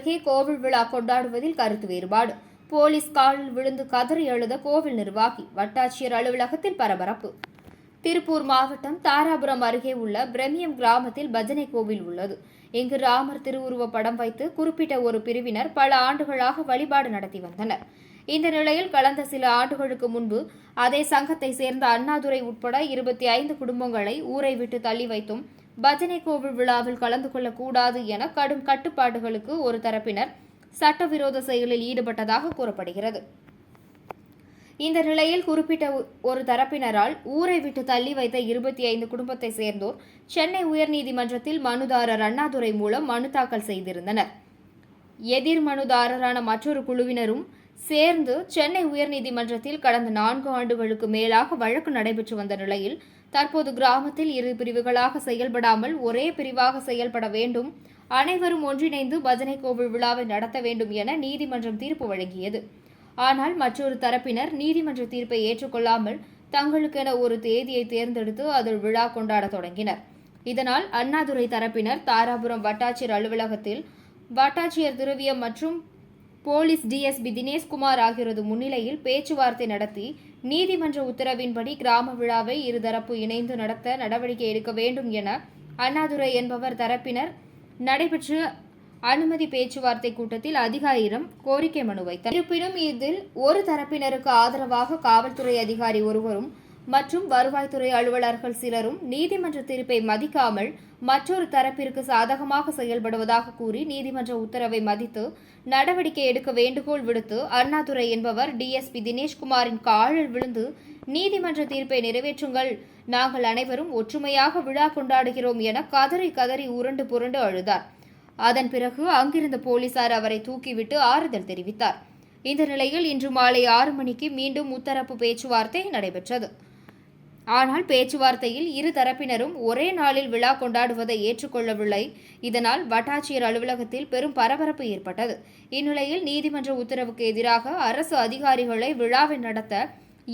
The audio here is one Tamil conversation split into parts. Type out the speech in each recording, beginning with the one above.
அருகே கோவில் விழா கொண்டாடுவதில் கருத்து வேறுபாடு. போலீஸ் காலில் விழுந்து கதறி எழுத கோவில் நிர்வாகி வட்டாட்சியர் அலுவலகத்தில் பரபரப்பு. திருப்பூர் மாவட்டம் தாராபுரம் அருகே உள்ள பிரமியம் கிராமத்தில் பஜனை கோவில் உள்ளது. இங்கு ராமர் திருவுருவ படம் வைத்து குறிப்பிட்ட ஒரு பிரிவினர் பல ஆண்டுகளாக வழிபாடு நடத்தி வந்தனர். இந்த நிலையில் கடந்த சில ஆண்டுகளுக்கு முன்பு அதே சங்கத்தை சேர்ந்த அண்ணாதுரை உட்பட இருபத்தி ஐந்து குடும்பங்களை ஊரை விட்டு தள்ளி வைத்தும் பஜனை கோவில் விழாவில் கலந்து கொள்ளக்கூடாது என கடும் கட்டுப்பாடுகளுக்கு ஒரு தரப்பினர் சட்டவிரோத செயலில் ஈடுபட்டதாக கூறப்படுகிறது. இந்த நிலையில் குறிப்பிட்ட ஒரு தரப்பினரால் ஊரை விட்டு தள்ளி வைத்த இருபத்தி ஐந்து குடும்பத்தை சேர்ந்தோர் சென்னை உயர்நீதிமன்றத்தில் மனுதாரர் அண்ணாதுரை மூலம் மனு தாக்கல் செய்திருந்தனர். எதிர் மனுதாரரான மற்றொரு குழுவினரும் சேர்ந்து சென்னை உயர்நீதிமன்றத்தில் கடந்த நான்கு ஆண்டுகளுக்கு மேலாக வழக்கு நடைபெற்று வந்த நிலையில் தற்போது கிராமத்தில் இரு பிரிவுகளாக செயல்படாமல் ஒரே பிரிவாக செயல்பட வேண்டும் அனைவரும் ஒன்றிணைந்து பஜனை கோவில் விழாவை நடத்த வேண்டும் என நீதிமன்றம் தீர்ப்பு வழங்கியது. ஆனால் மற்றொரு தரப்பினர் நீதிமன்ற தீர்ப்பை ஏற்றுக்கொள்ளாமல் தங்களுக்கென ஒரு தேதியை தேர்ந்தெடுத்து அதில் விழா கொண்டாட தொடங்கினர். இதனால் அண்ணாதுரை தரப்பினர் தாராபுரம் வட்டாட்சியர் அலுவலகத்தில் வட்டாட்சியர் திரவியம் மற்றும் போலீஸ் டிஎஸ்பி தினேஷ்குமார் ஆகியோரது முன்னிலையில் பேச்சுவார்த்தை நடத்தி நீதிமன்ற உத்தரவின்படி கிராம விழாவை இருதரப்பு இணைந்து நடத்த நடவடிக்கை எடுக்க வேண்டும் என அண்ணாதுரை என்பவர் தரப்பினர் நடைபெற்ற அனுமதி பேச்சுவார்த்தை கூட்டத்தில் அதிகாரியிடம் கோரிக்கை மனு வைத்தார் இருப்பினும் இதில் ஒரு தரப்பினருக்கு ஆதரவாக காவல்துறை அதிகாரி ஒருவரும் மற்றும் வருவாய்த்துறை அலுவலர்கள் சிலரும் நீதிமன்ற தீர்ப்பை மதிக்காமல் மற்றொரு தரப்பிற்கு சாதகமாக செயல்படுவதாக கூறி நீதிமன்ற உத்தரவை மதித்து நடவடிக்கை எடுக்க வேண்டுகோள் விடுத்து அண்ணாதுரை என்பவர் டிஎஸ்பி தினேஷ்குமாரின் காலில் விழுந்து நீதிமன்ற தீர்ப்பை நிறைவேற்றுங்கள். நாங்கள் அனைவரும் ஒற்றுமையாக விழா கொண்டாடுகிறோம் என கதறி கதறி உருண்டு புரண்டு அழுதார். அதன் பிறகு அங்கிருந்த போலீசார் அவரை தூக்கிவிட்டு ஆறுதல் தெரிவித்தார். இந்த நிலையில் இன்று மாலை ஆறு மணிக்கு மீண்டும் முத்தரப்பு பேச்சுவார்த்தை நடைபெற்றது. ஆனால் பேச்சுவார்த்தையில் இரு தரப்பினரும் ஒரே நாளில் விழா கொண்டாடுவதை ஏற்றுக்கொள்ளவில்லை. இதனால் வட்டாட்சியர் அலுவலகத்தில் பெரும் பரபரப்பு ஏற்பட்டது. இந்நிலையில் நீதிமன்ற உத்தரவுக்கு எதிராக அரசு அதிகாரிகளை விழாவை நடத்த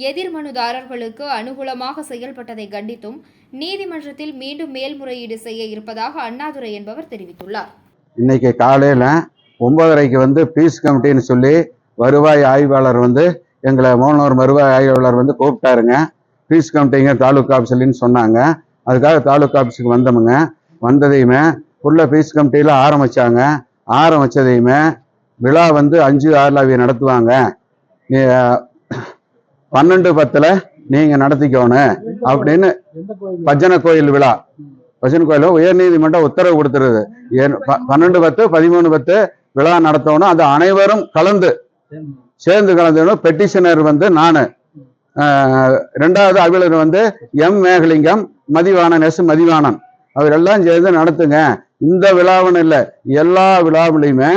எதிர் மனுதாரர்களுக்கு அனுகூலமாக செயல்பட்டதை கண்டித்தும் நீதிமன்றத்தில் மீண்டும் மேல்முறையீடு செய்ய இருப்பதாக அண்ணாதுரை என்பவர் தெரிவித்துள்ளார். இன்னைக்கு காலையில் ஒன்பதரைக்கு வந்து பீஸ் கமிட்டின்னு சொல்லி வருவாய் ஆய்வாளர் வந்து எங்களை மோனோர் வருவாய் ஆய்வாளர் வந்து கூப்பிட்டாருங்க. ஃபீஸ் கமிட்டிங்க தாலுக்கா ஆஃபீஸ்லன்னு சொன்னாங்க. அதுக்காக தாலுக்கா ஆஃபீஸுக்கு வந்தோமுங்க. வந்ததையுமே ஃபுல்லாக பீஸ் கமிட்டியில் ஆரம்பிச்சாங்க. ஆரம்பித்ததையுமே விழா வந்து அஞ்சு ஆறில் நடத்துவாங்க. நீ, பன்னெண்டு பத்தில் நீங்கள் நடத்திக்கணும் அப்படின்னு பஜனை கோயில் விழா. பஜனை கோயில் உயர்நீதிமன்றம் உத்தரவு கொடுத்துருது. ஏன் ப- பன்னெண்டு பத்து பதிமூணு பத்து விழா நடத்தணும். அது அனைவரும் கலந்து சேர்ந்து கலந்து பெட்டிஷனர் வந்து நான். ரெண்டாவது அலுவலர் வந்து எம் மேகலிங்கம் மதிவாணன் எஸ் மதிவாணன். அவர் எல்லாம் சேர்ந்து நடத்துங்க. இந்த விழாவுன்னு இல்லை எல்லா விழாவிலையுமே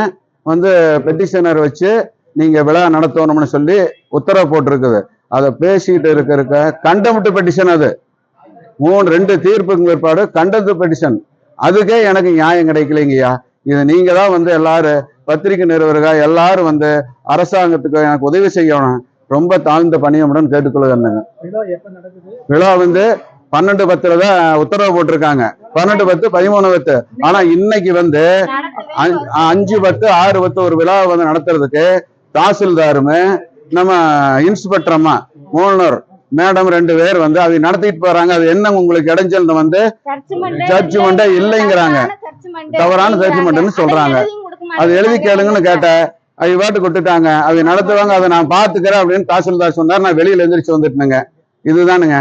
வந்து பெட்டிஷனர் வச்சு நீங்கள் விழா நடத்தணும்னு சொல்லி உத்தரவு போட்டிருக்குது. அதை பேசிக்கிட்டு இருக்க இருக்க கண்டமிட்டு பெட்டிஷன் அது. மூணு ரெண்டு தீர்ப்புக்கு பிற்பாடு கண்டத்து பெட்டிஷன் அதுக்கே எனக்கு நியாயம் கிடைக்கலைங்கய்யா. இது நீங்கள் தான் வந்து எல்லாரும் பத்திரிகை நிறுவனர்கள் எல்லாரும் வந்து அரசாங்கத்துக்கு எனக்கு உதவி செய்யணும். ரொம்ப தாழ்ந்த பணியமுடன் கேட்டுக்கொள்கிறேங்க விழா வந்து பன்னெண்டு பத்துல தான் உத்தரவு போட்டிருக்காங்க. பன்னெண்டு பத்து பதிமூணு பத்து. ஆனா இன்னைக்கு வந்து அஞ்சு- பத்து ஆறு பத்து ஒரு விழா வந்து நடத்துறதுக்கு தாசில்தாருமே நம்ம இன்ஸ்பெக்டர் அம்மா மூணர் மேடம் ரெண்டு பேர் வந்து அதை நடத்திட்டு போறாங்க. அது என்ன உங்களுக்கு இடைஞ்சல் வந்து ஏ இல்லைங்கிறாங்க. தவறான ஜட்ஜ்மெண்ட்னு சொல்றாங்க. அது எழுதி கேளுங்கன்னு கேட்டேன். அவங்க பாட்டு கொடுத்துட்டாங்க அவங்க நடத்துவாங்க அதை நான் பாத்துக்கிறேன் அப்படின்னு தாசில்தார் சொன்னார். நான் வெளியில எந்திரிச்சு வந்துட்டேனுங்க. இதுதானுங்க.